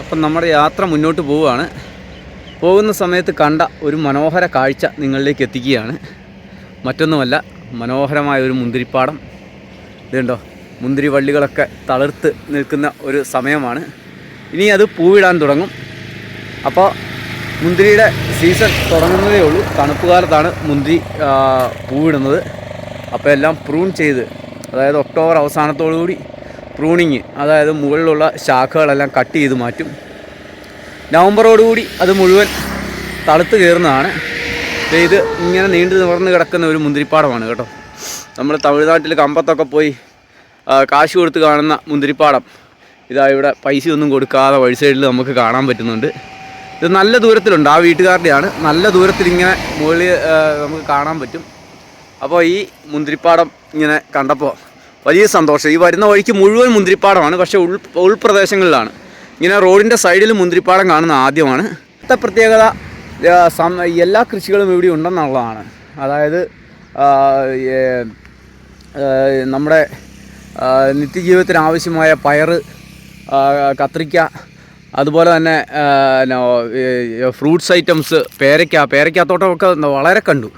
അപ്പം നമ്മുടെ യാത്ര മുന്നോട്ട് പോവുകയാണ്. പോകുന്ന സമയത്ത് കണ്ട ഒരു മനോഹര കാഴ്ച നിങ്ങളിലേക്ക് എത്തിക്കുകയാണ്. മറ്റൊന്നുമല്ല മനോഹരമായ ഒരു മുന്തിരിപ്പാടം. ഇതുണ്ടോ? മുന്തിരി വള്ളികളൊക്കെ തളിർത്ത് നിൽക്കുന്ന ഒരു സമയമാണ്. ഇനി അത് പൂവിടാൻ തുടങ്ങും. അപ്പോൾ മുന്തിരിയുടെ സീസൺ തുടങ്ങുന്നതേ ഉള്ളൂ. തണുപ്പ് കാലത്താണ് മുന്തിരി പൂവിടുന്നത്. അപ്പോൾ എല്ലാം പ്രൂൺ ചെയ്ത് അതായത് ഒക്ടോബർ അവസാനത്തോടു കൂടി പ്രൂണിങ് അതായത് മുകളിലുള്ള ശാഖകളെല്ലാം കട്ട് ചെയ്ത് മാറ്റും. നവംബറോടുകൂടി അത് മുഴുവൻ തളുത്ത് കയറുന്നതാണ്. ഇത് ഇങ്ങനെ നീണ്ടു നിവർന്ന് കിടക്കുന്ന ഒരു മുന്തിരിപ്പാടമാണ് കേട്ടോ. നമ്മൾ തമിഴ്നാട്ടിൽ കമ്പത്തൊക്കെ പോയി കാശ് കൊടുത്ത് കാണുന്ന മുന്തിരിപ്പാടം. ഇതാ ഇവിടെ പൈസയൊന്നും കൊടുക്കാതെ വഴി സൈഡിൽ നമുക്ക് കാണാൻ പറ്റുന്നുണ്ട്. ഇത് നല്ല ദൂരത്തിലുണ്ട് ആ വീട്ടുകാരുടെയാണ്. നല്ല ദൂരത്തിൽ ഇങ്ങനെ മുകളിൽ നമുക്ക് കാണാൻ പറ്റും. അപ്പോൾ ഈ മുന്തിരിപ്പാടം ഇങ്ങനെ കണ്ടപ്പോൾ വലിയ സന്തോഷം. ഈ വരുന്ന വഴിക്ക് മുഴുവൻ മുന്തിരിപ്പാടമാണ് പക്ഷേ ഉൾ ഉൾപ്രദേശങ്ങളിലാണ്. ഇങ്ങനെ റോഡിന്റെ സൈഡിൽ മുന്തിരിപ്പാടം കാണുന്ന ആദ്യമാണ്. ഇത്ത പ്രത്യേകത എല്ലാ കൃഷികളും ഇവിടെ ഉണ്ടെന്നുള്ളതാണ്. അതായത് നമ്മുടെ നിത്യജീവിതത്തിന് ആവശ്യമായ പയറ് ആ, കത്രിക്ക അതുപോലെ തന്നെ ഫ്രൂട്ട്സ് ഐറ്റംസ് പേരയ്ക്ക പേരയ്ക്കാത്തോട്ടമൊക്കെ വളരെ കണ്ടു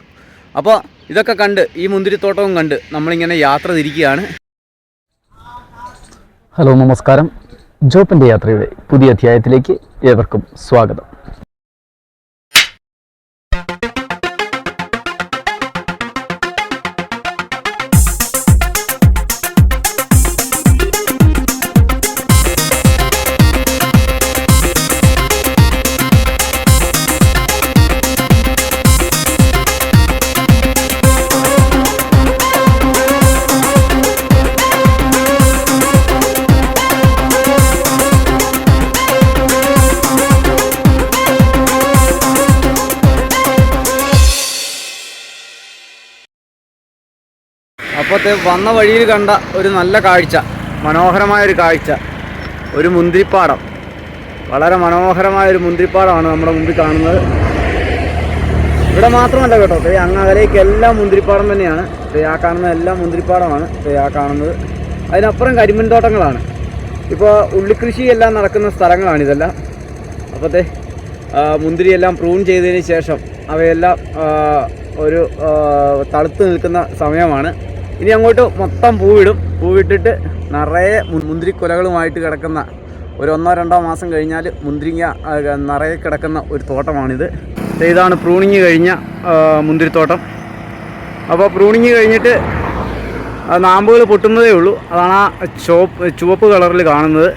അപ്പോൾ ഇതൊക്കെ കണ്ട് ഈ മുന്തിരിത്തോട്ടവും കണ്ട് നമ്മളിങ്ങനെ യാത്ര തിരിക്കുകയാണ്. ഹലോ നമസ്കാരം. ജോപ്പിന്റെ യാത്രയുടെ പുതിയ അധ്യായത്തിലേക്ക് ഏവർക്കും സ്വാഗതം. അപ്പോഴത്തെ വന്ന വഴിയിൽ കണ്ട ഒരു നല്ല കാഴ്ച മനോഹരമായ ഒരു കാഴ്ച ഒരു മുന്തിരിപ്പാടം. വളരെ മനോഹരമായ ഒരു മുന്തിരിപ്പാടമാണ് നമ്മുടെ മുമ്പിൽ കാണുന്നത്. ഇവിടെ മാത്രമല്ല കേട്ടോ അങ്ങ് അകലേക്ക് എല്ലാം മുന്തിരിപ്പാടം തന്നെയാണ്. ആ കാണുന്ന എല്ലാം മുന്തിരിപ്പാടമാണ് ആ കാണുന്നത്. അതിനപ്പുറം കരിമ്പിൻ തോട്ടങ്ങളാണ് ഇപ്പോൾ ഉള്ളിക്കൃഷി എല്ലാം നടക്കുന്ന സ്ഥലങ്ങളാണ് ഇതെല്ലാം അപ്പോഴത്തെ മുന്തിരിയെല്ലാം പ്രൂൺ ചെയ്തതിന് ശേഷം അവയെല്ലാം ഒരു ആ, തളുത്ത് നിൽക്കുന്ന സമയമാണ്. ഇനി അങ്ങോട്ട് മൊത്തം പൂവിടും. പൂവിട്ടിട്ട് നിറയെ മുന്തിരിക്കൊലകളുമായിട്ട് കിടക്കുന്ന ഒരു ഒന്നോ രണ്ടോ മാസം കഴിഞ്ഞാൽ മുന്തിരിങ്ങ നിറയെ കിടക്കുന്ന ഒരു തോട്ടമാണിത്. ഇതാണ് പ്രൂണിങ് കഴിഞ്ഞ മുന്തിരിത്തോട്ടം. അപ്പോൾ പ്രൂണിങ് കഴിഞ്ഞിട്ട് നാമ്പുകൾ പൊട്ടുന്നതേ ഉള്ളൂ. അതാണ് ആ ചുവപ്പ് ചുവപ്പ് കളറിൽ കാണുന്നത്.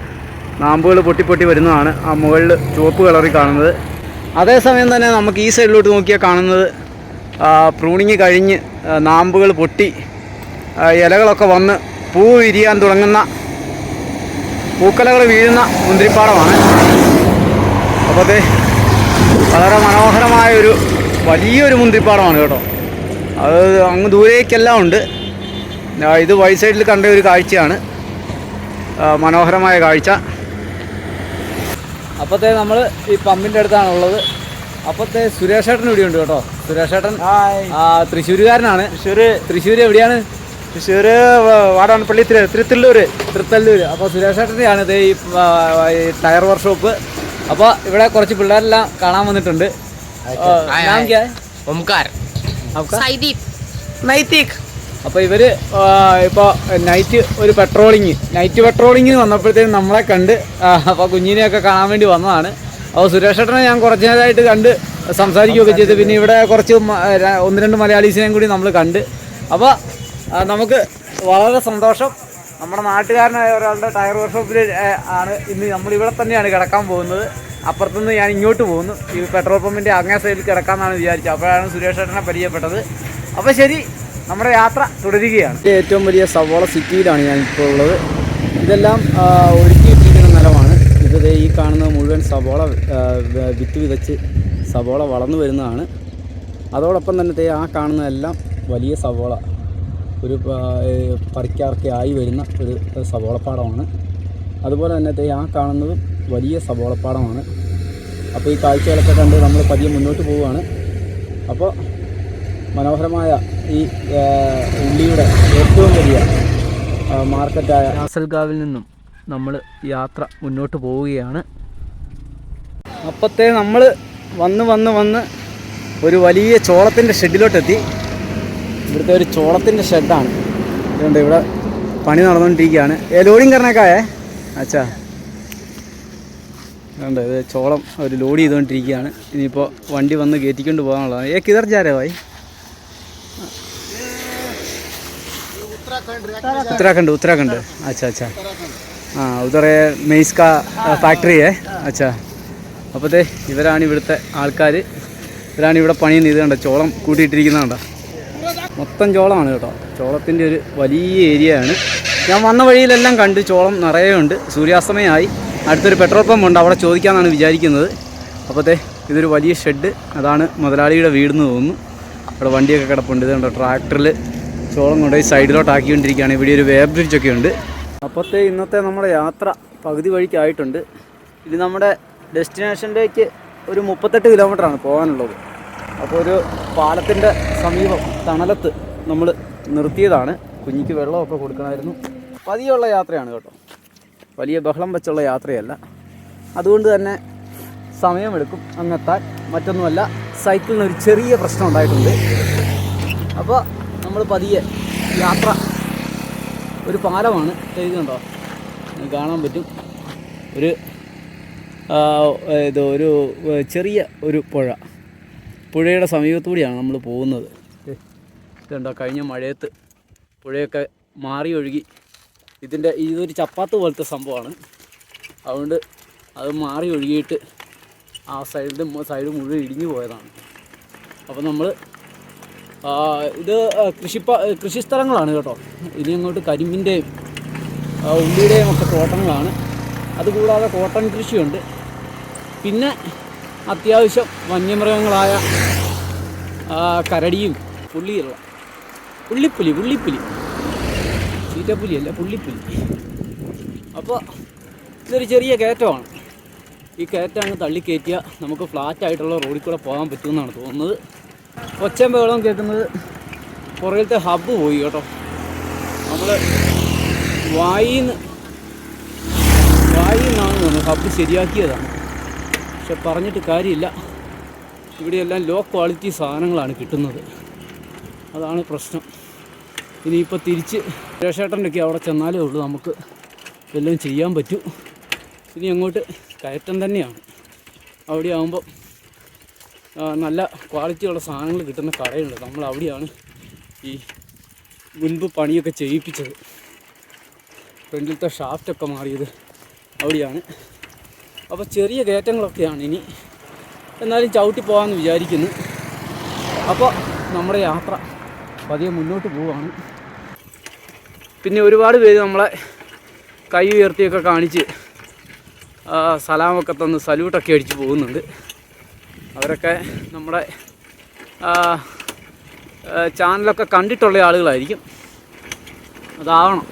നാമ്പുകൾ പൊട്ടി പൊട്ടി വരുന്നതാണ് ആ മുകളിൽ ചുവപ്പ് കളറിൽ കാണുന്നത്. അതേസമയം തന്നെ നമുക്ക് ഈ സൈഡിലോട്ട് നോക്കിയാൽ കാണുന്നത് പ്രൂണിങ് കഴിഞ്ഞ് നാമ്പുകൾ പൊട്ടി ഇലകളൊക്കെ വന്ന് പൂ വിരിയാൻ തുടങ്ങുന്ന പൂക്കലകൾ വീഴുന്ന മുന്തിരിപ്പാടമാണ്. അപ്പോൾ അതെ വളരെ മനോഹരമായൊരു വലിയൊരു മുന്തിരിപ്പാടമാണ് കേട്ടോ. അത് അങ്ങ് ദൂരേക്കെല്ലാം ഉണ്ട്. ഇത് വൈ സൈഡിൽ കണ്ട ഒരു കാഴ്ചയാണ്. മനോഹരമായ കാഴ്ച. അപ്പോഴത്തെ നമ്മൾ ഈ പമ്പിന്റെ അടുത്താണുള്ളത് അപ്പോഴത്തെ സുരേഷേട്ടൻ ഇവിടെയുണ്ട് കേട്ടോ. സുരേഷേട്ടൻ ആ, തൃശ്ശൂരുകാരനാണ്. തൃശ്ശൂർ തൃശ്ശൂർ എവിടെയാണ്? തൃശ്ശൂര് വാടാനപ്പള്ളി തിരുത്തല്ലൂർ തൃത്തല്ലൂർ അപ്പോൾ സുരേഷ് ഏട്ടന്റെയാണ് ഇത് ഈ ടയർ വർക്ക്ഷോപ്പ്. അപ്പോൾ ഇവിടെ കുറച്ച് പിള്ളേരെല്ലാം കാണാൻ വന്നിട്ടുണ്ട്. ഓംകാർ നൈത്തിക് അപ്പോൾ ഇവർ ഇപ്പോൾ നൈറ്റ് ഒരു പെട്രോളിങ്. നൈറ്റ് പെട്രോളിങ് വന്നപ്പോഴത്തേക്കും നമ്മളെ കണ്ട് അപ്പോൾ കുഞ്ഞിനെയൊക്കെ കാണാൻ വേണ്ടി വന്നതാണ്. അപ്പോൾ സുരേഷ് ഏട്ടനെ ഞാൻ കുറച്ച് നേരമായിട്ട് കണ്ട് സംസാരിക്കുകയൊക്കെ ചെയ്തു. പിന്നെ ഇവിടെ കുറച്ച് ഒന്ന് രണ്ട് മലയാളീസിനെയും കൂടി നമ്മൾ കണ്ട്. അപ്പോൾ നമുക്ക് വളരെ സന്തോഷം. നമ്മുടെ നാട്ടുകാരനായ ഒരാളുടെ ടയർ വർക്ക്ഷോപ്പിൽ ആണ് ഇന്ന് നമ്മൾ ഇവിടെ തന്നെയാണ് കിടക്കാൻ പോകുന്നത്. അപ്പുറത്തുനിന്ന് ഞാൻ ഇങ്ങോട്ട് പോകുന്നു. ഈ പെട്രോൾ പമ്പിന്റെ അങ്ങേ സൈഡിൽ കിടക്കാമെന്നാണ് വിചാരിച്ചത്. അപ്പോഴാണ് സുരേഷ് ഏട്ടനെ പരിചയപ്പെട്ടത്. അപ്പോൾ ശരി നമ്മുടെ യാത്ര തുടരുകയാണ്. ഏറ്റവും വലിയ സവോള സിറ്റിയിലാണ് ഞാൻ ഇപ്പോൾ ഉള്ളത്. ഇതെല്ലാം ഒരുക്കിയിട്ടിരിക്കുന്ന നിലമാണ്. ഇത് ഈ കാണുന്ന മുഴുവൻ സവോള വിത്ത് വിതച്ച് സവോള വളർന്നു വരുന്നതാണ്. അതോടൊപ്പം തന്നെ ആ കാണുന്നതെല്ലാം വലിയ സവോള. ഒരു പ- ആയി വരുന്ന ഒരു സവോളപ്പാടമാണ്. അതുപോലെ തന്നെ ആ കാണുന്നതും വലിയ സവോളപ്പാടമാണ്. അപ്പോൾ ഈ കാഴ്ചകളൊക്കെ കണ്ട് നമ്മൾ പതിയെ മുന്നോട്ട് പോവുകയാണ്. അപ്പോൾ മനോഹരമായ ഈ ഉള്ളിയുടെ ഏറ്റവും വലിയ മാർക്കറ്റായ രാസൽഗാവിൽ നിന്നും നമ്മൾ യാത്ര മുന്നോട്ട് പോവുകയാണ്. അപ്പത്തെ നമ്മൾ വന്ന് വന്ന് വന്ന് ഒരു വലിയ ചോളത്തിന്റെ ഷെഡിലോട്ടെത്തി. ഇവിടുത്തെ ഒരു ചോളത്തിന്റെ ഷെഡാണ്. അതുകൊണ്ട് ഇവിടെ പണി നടന്നുകൊണ്ടിരിക്കുകയാണ്. ലോഡിങ് കറണക്കായേ അച്ഛാ. അതുകൊണ്ട് ഇത് ചോളം ഒരു ലോഡ് ചെയ്തുകൊണ്ടിരിക്കുകയാണ്. ഇനിയിപ്പോൾ വണ്ടി വന്ന് കയറ്റിക്കൊണ്ട് പോകാനുള്ളതാണ്. ഏ കിതർജാരോ ഭായി? ഉത്തരാഖണ്ഡ് ഉത്തരാഖണ്ഡ്. അച്ഛാ അച്ഛാ. ആ ഉദർ മെയ്സ്ക ഫാക്ടറിയേ അച്ഛാ. അപ്പോഴത്തെ ഇവരാണ് ഇവിടുത്തെ ആൾക്കാർ ഇവരാണ് ഇവിടെ പണി ചെയ്ത് കണ്ടോ ചോളം കൂട്ടിയിട്ടിരിക്കുന്നതുണ്ടോ മൊത്തം ചോളമാണ് കേട്ടോ. ചോളത്തിന്റെ ഒരു വലിയ ഏരിയയാണ്. ഞാൻ വന്ന വഴിയിലെല്ലാം കണ്ട് ചോളം നിറയെ ഉണ്ട്. സൂര്യാസ്തമയമായി. അടുത്തൊരു പെട്രോൾ പമ്പ് ഉണ്ട്. അവിടെ ചോദിക്കാമെന്നാണ് വിചാരിക്കുന്നത്. അപ്പോഴത്തെ ഇതൊരു വലിയ ഷെഡ്. അതാണ് മുതലാളിയുടെ വീടെന്ന് തോന്നുന്നു. അവിടെ വണ്ടിയൊക്കെ കിടപ്പുണ്ട്. ഇത് കണ്ടോ ട്രാക്ടറിൽ ചോളം കൊണ്ടുപോയി സൈഡിലോട്ട് ആക്കിക്കൊണ്ടിരിക്കുകയാണ് ഇവിടെ ഒരു വേബ് ബ്രിഡ്ജൊക്കെ ഉണ്ട്. അപ്പോഴത്തെ ഇന്നത്തെ നമ്മുടെ യാത്ര പകുതി വഴിക്കായിട്ടുണ്ട്. ഇത് നമ്മുടെ ഡെസ്റ്റിനേഷനിലേക്ക് ഒരു മുപ്പത്തെട്ട് കിലോമീറ്ററാണ് പോകാനുള്ളത്. അപ്പോൾ ഒരു പാലത്തിന്റെ സമീപം തണലത്ത് നമ്മൾ നിർത്തിയതാണ്. കുഞ്ഞിക്ക് വെള്ളമൊക്കെ കൊടുക്കണമായിരുന്നു. പതിയുള്ള യാത്രയാണ് കേട്ടോ. വലിയ ബഹളം വെച്ചുള്ള യാത്രയല്ല. അതുകൊണ്ട് തന്നെ സമയമെടുക്കും അങ്ങെത്താൻ. മറ്റൊന്നുമല്ല സൈക്കിളിന് ഒരു ചെറിയ പ്രശ്നം ഉണ്ടായിട്ടുണ്ട്. അപ്പോൾ നമ്മൾ പതിയെ യാത്ര ഒരു പാലമാണ് എഴുതുന്നുണ്ടോ കാണാൻ പറ്റും. ഒരു ഇത് ഒരു ചെറിയ ഒരു പുഴ. പുഴയുടെ സമീപത്തൂടിയാണ് നമ്മൾ പോകുന്നത്. ഇതുണ്ടോ കഴിഞ്ഞ മഴയത്ത് പുഴയൊക്കെ മാറി ഒഴുകി. ഇതിന്റെ ഇതൊരു ചപ്പാത്ത് പോലത്തെ സംഭവമാണ്. അതുകൊണ്ട് അത് മാറി ഒഴുകിയിട്ട് ആ സൈഡിൽ സൈഡ് മുഴുവൻ ഇടിഞ്ഞു പോയതാണ്. അപ്പോൾ നമ്മൾ ഇത് കൃഷിപ്പ കൃഷിസ്ഥലങ്ങളാണ് കേട്ടോ. ഇനി അങ്ങോട്ട് കരിമ്പിന്റെയും ഉള്ളിയുടെയും ഒക്കെ തോട്ടങ്ങളാണ്. അതുകൂടാതെ കോട്ടൺ കൃഷിയുണ്ട്. പിന്നെ അത്യാവശ്യം വന്യമൃഗങ്ങളായ കരടിയും പുള്ളിയുള്ള. പുള്ളിപ്പുലി പുള്ളിപ്പുലി. ചീറ്റപ്പുലിയല്ല പുള്ളിപ്പുലി. അപ്പോൾ ഇതൊരു ചെറിയ കയറ്റമാണ്. ഈ കയറ്റം അങ്ങ് തള്ളിക്കയറ്റിയാൽ നമുക്ക് ഫ്ലാറ്റ് ആയിട്ടുള്ള റോഡിൽ കൂടെ പോകാൻ പറ്റുമെന്നാണ് തോന്നുന്നത്. ഒച്ചയും ബഹളവും കേൾക്കുന്നത് പുറകിലത്തെ ഹബ്ബ് പോയി കേട്ടോ. നമ്മൾ വായിന്ന് വായിന്നാണ് തോന്നുന്നത് ഹബ്ബ് ശരിയാക്കിയതാണ്. പക്ഷെ പറഞ്ഞിട്ട് കാര്യമില്ല. ഇവിടെയെല്ലാം ലോ ക്വാളിറ്റി സാധനങ്ങളാണ് കിട്ടുന്നത്. അതാണ് പ്രശ്നം. ഇനിയിപ്പോൾ തിരിച്ച് രേഷേട്ടന്റെ ഒക്കെ അവിടെ ചെന്നാലേ ഉള്ളൂ നമുക്ക്. എല്ലാം ചെയ്യാൻ പറ്റൂ. ഇനി അങ്ങോട്ട് കയറ്റം തന്നെയാണ്. അവിടെ ആകുമ്പോൾ നല്ല ക്വാളിറ്റിയുള്ള സാധനങ്ങൾ കിട്ടുന്ന കടയുണ്ട്. നമ്മൾ അവിടെയാണ് ഈ മുൻപ് പണിയൊക്കെ ചെയ്യിപ്പിച്ചത്. ഫ്രണ്ടിലത്തെ ഷാഫ്റ്റൊക്കെ മാറിയത് അവിടെയാണ്. അപ്പോൾ ചെറിയ കയറ്റങ്ങളൊക്കെയാണ് ഇനി. എന്നാലും ചവിട്ടി പോകാമെന്ന് വിചാരിക്കുന്നു. അപ്പോൾ നമ്മുടെ യാത്ര പതിയെ മുന്നോട്ട് പോവുകയാണ്. പിന്നെ ഒരുപാട് പേര് നമ്മളെ കൈ ഉയർത്തിയൊക്കെ കാണിച്ച് സലാമൊക്കെ തന്ന് സല്യൂട്ടൊക്കെ അടിച്ച് പോകുന്നുണ്ട്. അവരൊക്കെ നമ്മുടെ ചാനലൊക്കെ കണ്ടിട്ടുള്ള ആളുകളായിരിക്കും. അതാവണം.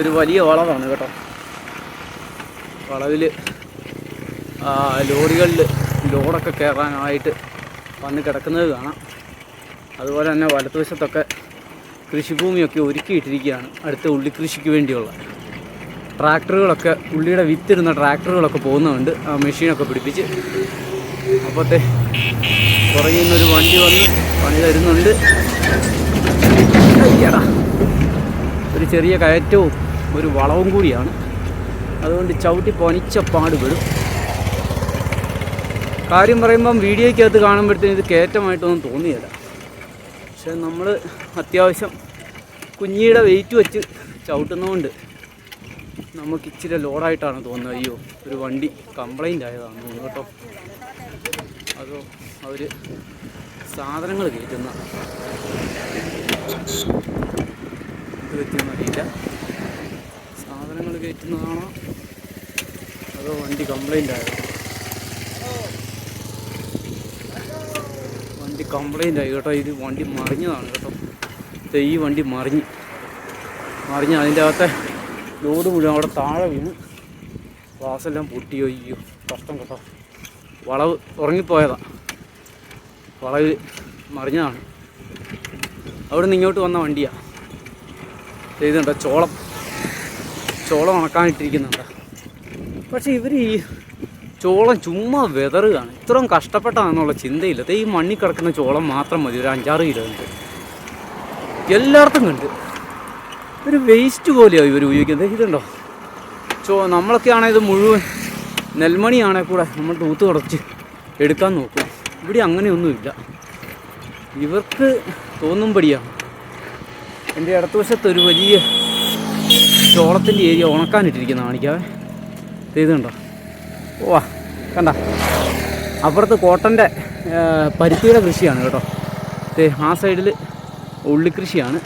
ഒരു വലിയ വളവാണ് കേട്ടോ. വളവിൽ ലോറികളിൽ ലോഡൊക്കെ കയറാനായിട്ട് വന്ന് കിടക്കുന്നത് കാണാം. അതുപോലെ തന്നെ വലത്തുവശത്തൊക്കെ കൃഷിഭൂമിയൊക്കെ ഒരുക്കിയിട്ടിരിക്കുകയാണ് അടുത്ത ഉള്ളിക്കൃഷിക്ക് വേണ്ടിയുള്ള. ട്രാക്ടറുകളൊക്കെ ഉള്ളിയുടെ വിത്തിരുന്ന ട്രാക്ടറുകളൊക്കെ പോകുന്നുണ്ട്. ആ മെഷീനൊക്കെ പിടിപ്പിച്ച്. അപ്പോഴത്തെ പുറകിൽ നിന്നൊരു വണ്ടി വന്ന് പണി തരുന്നുണ്ട്. ഒരു ചെറിയ കയറ്റവും ഒരു വളവും കൂടിയാണ്. അതുകൊണ്ട് ചവിട്ടി പനിച്ച പാടുപെടും കാര്യം പറയുമ്പം വീഡിയോയ്ക്കകത്ത് കാണുമ്പോഴത്തേന് ഇത് കയറ്റമായിട്ടൊന്നും തോന്നിയില്ല. പക്ഷെ നമ്മൾ അത്യാവശ്യം കുഞ്ഞിയുടെ വെയിറ്റ് വെച്ച് ചവിട്ടുന്നതുകൊണ്ട് നമുക്ക് ഇച്ചിരി ലോഡായിട്ടാണ് തോന്നുന്നത്. അയ്യോ ഒരു വണ്ടി കംപ്ലൈന്റ് ആയതാണ് തോന്നുന്നു കേട്ടോ. അതോ അവർ സാധനങ്ങൾ കയറ്റുന്ന ഇത് പറ്റിയെന്ന് അറിയില്ല. സാധനങ്ങൾ കയറ്റുന്നതാണോ? അതോ വണ്ടി കംപ്ലൈന്റ് ആയോ? വണ്ടി കംപ്ലൈന്റ് ആയി കേട്ടോ. ഇത് വണ്ടി മറിഞ്ഞതാണ് കേട്ടോ. ഈ വണ്ടി മറിഞ്ഞ്. മറിഞ്ഞ് അതിന്റെ അകത്തെ ലോഡ് മുഴുവൻ അവിടെ താഴെ വീണ്. ഗ്ലാസ്സെല്ലാം പൊട്ടിയോ അയ്യോ കഷ്ടം കേട്ടോ. വളവ് ഉറങ്ങിപ്പോയതാ. വളവ് മറിഞ്ഞതാണ്. അവിടെ നിന്ന് ഇങ്ങോട്ട് വന്ന വണ്ടിയാണ് ചെയ്തുണ്ടോ ചോളം. ചോളം ഉണക്കാനിട്ടിരിക്കുന്നുണ്ട്. പക്ഷെ ഇവർ ഈ ചോളം ചുമ്മാ വെതറുകയാണ്. ഇത്രയും കഷ്ടപ്പെട്ടാണെന്നുള്ള ചിന്തയില്ല. ഈ മണ്ണിൽ കിടക്കുന്ന ചോളം മാത്രം മതി. ഒരു അഞ്ചാറ് കിലോ ഉണ്ട് എല്ലായിടത്തും കണ്ട്. ഒരു വേസ്റ്റ് പോലെയാണ് ഇവർ ഉപയോഗിക്കുന്നത്. ഇതുണ്ടോ? ചോ നമ്മളൊക്കെ ആണെങ്കിൽ ഇത് മുഴുവൻ നെൽമണിയാണെങ്കിൽ കൂടെ നമ്മൾ തൂത്ത് തുടച്ച് എടുക്കാൻ നോക്കും. ഇവിടെ അങ്ങനെയൊന്നുമില്ല. ഇവർക്ക് തോന്നുമ്പടിയാണ് എന്റെ ഇടത്തുവശത്ത് ഒരു വലിയ ചോളത്തിന്റെ ഏരിയ ഉണക്കാനിട്ടിരിക്കുന്ന കാണിക്കാവേ. ചെയ്തുണ്ടോ ഓ കണ്ട? അപ്പുറത്ത് കോട്ടന്റെ പരുത്തിയുടെ കൃഷിയാണ് കേട്ടോ. ആ സൈഡിൽ ഉള്ളിക്കൃഷിയാണ്.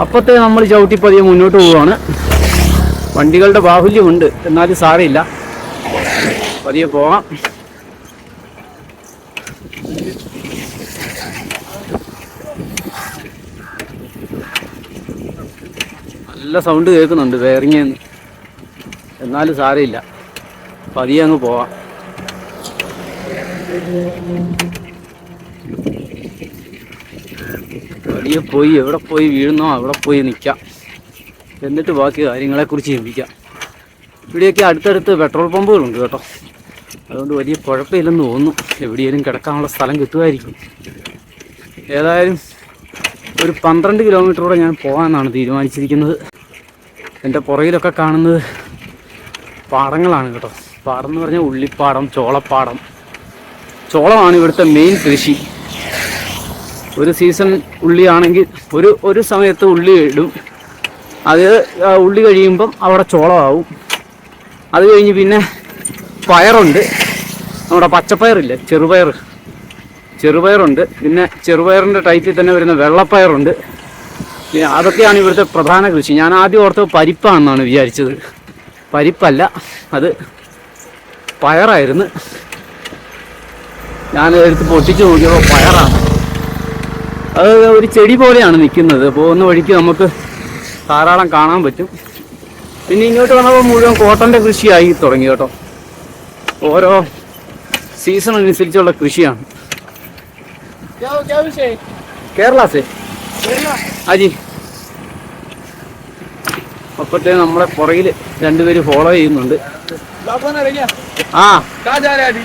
അപ്പത്തെ നമ്മൾ ചവിട്ടി പതിയെ മുന്നോട്ട് പോവുകയാണ് വണ്ടികളുടെ ബാഹുല്യമുണ്ട്. എന്നാലും സാരമില്ല. പതിയെ പോവാം. നല്ല സൗണ്ട് കേൾക്കുന്നുണ്ട് വേറിങ്ങന്ന് എന്നാലും സാരമില്ല. പതിയെ അങ്ങ് പോവാം. പതിയെ പോയി എവിടെ പോയി വീഴുന്നോ അവിടെ പോയി നിൽക്കാം എന്നിട്ട് ബാക്കി കാര്യങ്ങളെക്കുറിച്ച് ചിന്തിക്കാം. ഇവിടെയൊക്കെ അടുത്തടുത്ത് പെട്രോൾ പമ്പുകളുണ്ട് കേട്ടോ. അതുകൊണ്ട് വലിയ കുഴപ്പമില്ലെന്ന് തോന്നുന്നു. എവിടെയെങ്കിലും കിടക്കാനുള്ള സ്ഥലം കിട്ടുമായിരിക്കും. ഏതായാലും ഒരു പന്ത്രണ്ട് കിലോമീറ്ററോടെ ഞാൻ പോകാമെന്നാണ് തീരുമാനിച്ചിരിക്കുന്നത്. എന്റെ പുറകിലൊക്കെ കാണുന്നത് പാടങ്ങളാണ് കേട്ടോ. പാടം എന്ന് പറഞ്ഞാൽ ഉള്ളിപ്പാടം ചോളപ്പാടം. ചോളമാണ് ഇവിടുത്തെ മെയിൻ കൃഷി. ഒരു സീസൺ ഉള്ളിയാണെങ്കിൽ ഒരു ഒരു സമയത്ത് ഉള്ളി ഇടും. അത് ഉള്ളി കഴിയുമ്പം അവിടെ ചോളമാവും. അത് കഴിഞ്ഞ് പിന്നെ പയറുണ്ട്. നമ്മുടെ പച്ചപ്പയറില്ലേ ചെറുപയർ ചെറുപയറുണ്ട്. പിന്നെ ചെറുപയറിന്റെ ടൈറ്റിൽ തന്നെ വരുന്ന വെള്ളപ്പയറുണ്ട്. പിന്നെ അതൊക്കെയാണ് ഇവിടുത്തെ പ്രധാന കൃഷി. ഞാൻ ആദ്യം ഓർത്തത് പരിപ്പാണെന്നാണ് വിചാരിച്ചത്. പരിപ്പല്ല അത് പയറായിരുന്നു. ഞാൻ എടുത്ത് പൊട്ടിച്ചു നോക്കിയപ്പോൾ പയറാണ്. അത് ഒരു ചെടി പോലെയാണ് നിൽക്കുന്നത് പോകുന്ന വഴിക്ക് നമുക്ക് ധാരാളം കാണാൻ പറ്റും. പിന്നെ ഇങ്ങോട്ട് വന്നപ്പോൾ മുഴുവൻ കോട്ടന്റെ കൃഷിയായി തുടങ്ങി കേട്ടോ. ഓരോ സീസൺ അനുസരിച്ചുള്ള കൃഷിയാണ് കേരളാസേ? അജി അപ്പത്തെ നമ്മളെ പുറകിൽ രണ്ടുപേര് ഫോളോ ചെയ്യുന്നുണ്ട് लॉकडाउन है क्या ആ कहाँ जा रहे हैं अभी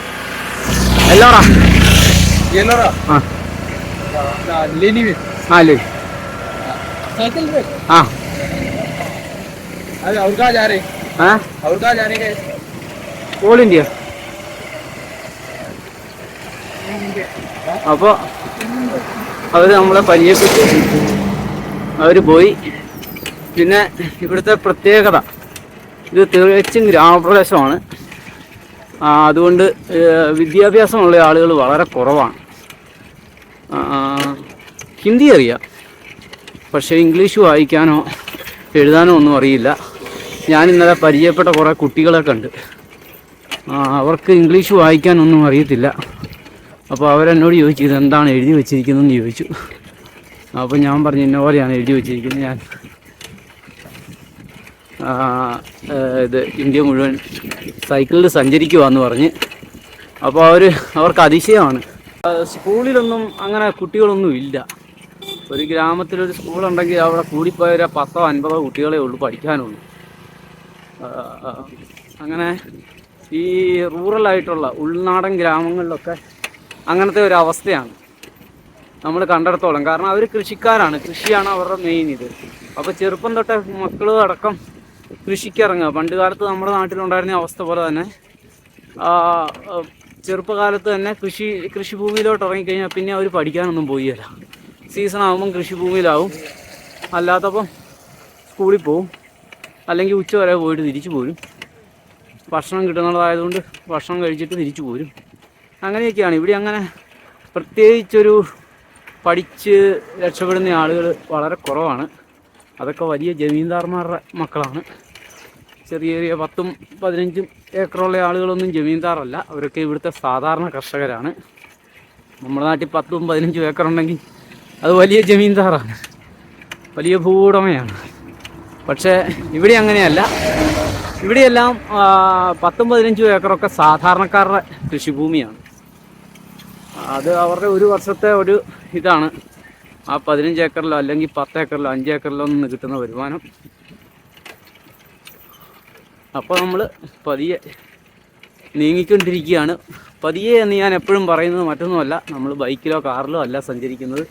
എല്ലാടാ ये लो ആ लेनी में ആ അല്ലേ साइकिल पे ആ अरे और कहाँ जा रहे ആ और कहाँ जाने के ഓൾ ഇന്ത്യ അപ്പോൾ അവർ നമ്മളെ പരിചയപ്പെട്ടു. അവർ പോയി. പിന്നെ ഇവിടുത്തെ പ്രത്യേകത. ഇത് തികച്ചും ഗ്രാമപ്രദേശമാണ്. അതുകൊണ്ട് വിദ്യാഭ്യാസമുള്ള ആളുകൾ വളരെ കുറവാണ്. ഹിന്ദി അറിയാം. പക്ഷേ ഇംഗ്ലീഷ് വായിക്കാനോ എഴുതാനോ ഒന്നും അറിയില്ല. ഞാൻ ഇന്നലെ പരിചയപ്പെട്ട കുറേ കുട്ടികളൊക്കെ ഉണ്ട്. അവർക്ക് ഇംഗ്ലീഷ് വായിക്കാനൊന്നും അറിയത്തില്ല. അപ്പോൾ അവരെന്നോട് ചോദിച്ചു ഇതെന്താണ് എഴുതി വെച്ചിരിക്കുന്നതെന്ന് ചോദിച്ചു. അപ്പോൾ ഞാൻ പറഞ്ഞു ഇന്ന പോലെയാണ് എഴുതി വെച്ചിരിക്കുന്നത് ഞാൻ. ഇത് ഇന്ത്യ മുഴുവൻ സൈക്കിളിൽ സഞ്ചരിക്കുവാന്ന് പറഞ്ഞ്. അപ്പോൾ അവർ അവർക്ക് അതിശയമാണ്. സ്കൂളിലൊന്നും അങ്ങനെ കുട്ടികളൊന്നും ഇല്ല. ഒരു ഗ്രാമത്തിലൊരു സ്കൂളുണ്ടെങ്കിൽ അവിടെ കൂടിപ്പോയ ഒരു പത്തോ അൻപതോ കുട്ടികളെ ഉള്ളൂ പഠിക്കാനുള്ളൂ. അങ്ങനെ ഈ റൂറലായിട്ടുള്ള ഉൾനാടൻ ഗ്രാമങ്ങളിലൊക്കെ അങ്ങനത്തെ ഒരു അവസ്ഥയാണ്. നമ്മൾ കണ്ടെടുത്തോളം. കാരണം അവർ കൃഷിക്കാരാണ്. കൃഷിയാണ് അവരുടെ മെയിൻ ഇത്. അപ്പോൾ ചെറുപ്പം തൊട്ടേ മക്കൾ അടക്കം കൃഷിക്കിറങ്ങുക. പണ്ട് കാലത്ത് നമ്മുടെ നാട്ടിലുണ്ടായിരുന്ന അവസ്ഥ പോലെ തന്നെ ചെറുപ്പകാലത്ത് തന്നെ കൃഷി കൃഷിഭൂമിയിലോട്ട് ഇറങ്ങിക്കഴിഞ്ഞാൽ പിന്നെ അവർ പഠിക്കാനൊന്നും പോയില്ല. സീസൺ ആകുമ്പം കൃഷിഭൂമിയിലാവും. അല്ലാത്തപ്പം സ്കൂളിൽ പോവും. അല്ലെങ്കിൽ ഉച്ച വരെ പോയിട്ട് തിരിച്ചു പോരും. ഭക്ഷണം കിട്ടുന്നതായതുകൊണ്ട് ഭക്ഷണം കഴിച്ചിട്ട് തിരിച്ചു പോരും. അങ്ങനെയൊക്കെയാണ്. ഇവിടെ അങ്ങനെ പ്രത്യേകിച്ചൊരു പഠിച്ച് രക്ഷപ്പെടുന്ന ആളുകൾ വളരെ കുറവാണ്. അതൊക്കെ വലിയ ജമീന്ദാർമാരുടെ മക്കളാണ്. ചെറിയ ചെറിയ പത്തും പതിനഞ്ചും ഏക്കറുള്ള ആളുകളൊന്നും ജമീന്ദാറല്ല. അവരൊക്കെ ഇവിടുത്തെ സാധാരണ കർഷകരാണ്. നമ്മുടെ നാട്ടിൽ പത്തും പതിനഞ്ചും ഏക്കറുണ്ടെങ്കിൽ അത് വലിയ ജമീന്ദാറാണ്. വലിയ ഭൂവുടമയാണ്. പക്ഷേ ഇവിടെ അങ്ങനെയല്ല. ഇവിടെയെല്ലാം പത്തും പതിനഞ്ചും ഏക്കറൊക്കെ സാധാരണക്കാരുടെ കൃഷിഭൂമിയാണ്. അത് അവരുടെ ഒരു വർഷത്തെ ഒരു ഇതാണ്. ആ പതിനഞ്ച് ഏക്കറിലോ അല്ലെങ്കിൽ പത്ത് ഏക്കറിലോ അഞ്ച് ഏക്കറിലോ നിന്ന് കിട്ടുന്ന വരുമാനം. അപ്പോൾ നമ്മൾ പതിയെ നീങ്ങിക്കൊണ്ടിരിക്കുകയാണ്. പതിയെ എന്ന് ഞാൻ എപ്പോഴും പറയുന്നത് മറ്റൊന്നുമല്ല. നമ്മൾ ബൈക്കിലോ കാറിലോ അല്ല സഞ്ചരിക്കുന്നത്.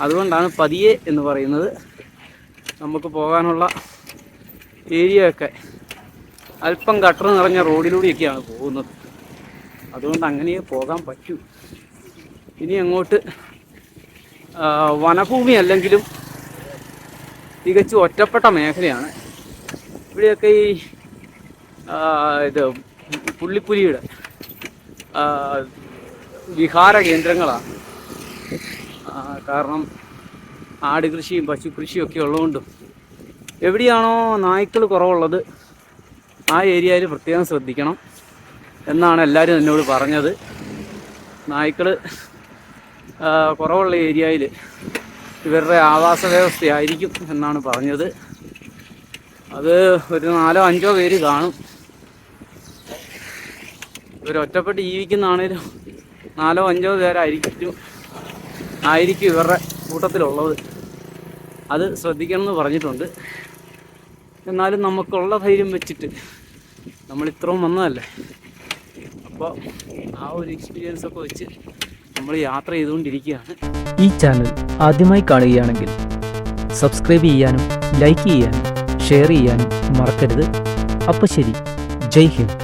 അതുകൊണ്ടാണ് പതിയെ എന്ന് പറയുന്നത്. നമുക്ക് പോകാനുള്ള ഏരിയയൊക്കെ അല്പം ഗട്ടർ നിറഞ്ഞ റോഡിലൂടെയൊക്കെയാണ് പോകുന്നത്. അതുകൊണ്ട് അങ്ങനെ പോകാൻ പറ്റൂ. ഇനി അങ്ങോട്ട് വനഭൂമി അല്ലെങ്കിലും തികച്ചും ഒറ്റപ്പെട്ട മേഖലയാണ്. ഇവിടെയൊക്കെ ഈ ഇത് പുള്ളിപ്പുലിയുടെ വിഹാര കേന്ദ്രങ്ങളാണ്. കാരണം ആട് കൃഷിയും പശു കൃഷിയും ഒക്കെ ഉള്ളതുകൊണ്ടും എവിടെയാണോ നായ്ക്കൾ കുറവുള്ളത് ആ ഏരിയയിൽ പ്രത്യേകം ശ്രദ്ധിക്കണം എന്നാണ് എല്ലാവരും എന്നോട് പറഞ്ഞത്. നായ്ക്കൾ കുറവുള്ള ഏരിയയിൽ ഇവരുടെ ആവാസ വ്യവസ്ഥയായിരിക്കും എന്നാണ് പറഞ്ഞത്. അത് ഒരു നാലോ അഞ്ചോ പേര് കാണും. ഇവരൊറ്റപ്പെട്ട് ജീവിക്കുന്നതാണേലും നാലോ അഞ്ചോ പേരായിരിക്കും ആയിരിക്കും ഇവരുടെ കൂട്ടത്തിലുള്ളത്. അത് ശ്രദ്ധിക്കണം എന്ന് പറഞ്ഞിട്ടുണ്ട്. എന്നാലും നമുക്കുള്ള ധൈര്യം വെച്ചിട്ട് നമ്മൾ ഇത്രയും വന്നതല്ലേ? അപ്പോൾ ആ ഒരു എക്സ്പീരിയൻസ് ഒക്കെ വെച്ച് നമ്മൾ യാത്ര ചെയ്തുകൊണ്ടിരിക്കുകയാണ്. ഈ ചാനൽ ആദ്യമായി കാണുകയാണെങ്കിൽ സബ്സ്ക്രൈബ് ചെയ്യാനും ലൈക്ക് ചെയ്യാനും ഷെയർ ചെയ്യാനും മറക്കരുത്. അപ്പം ശരി. ജയ് ഹിന്ദ്.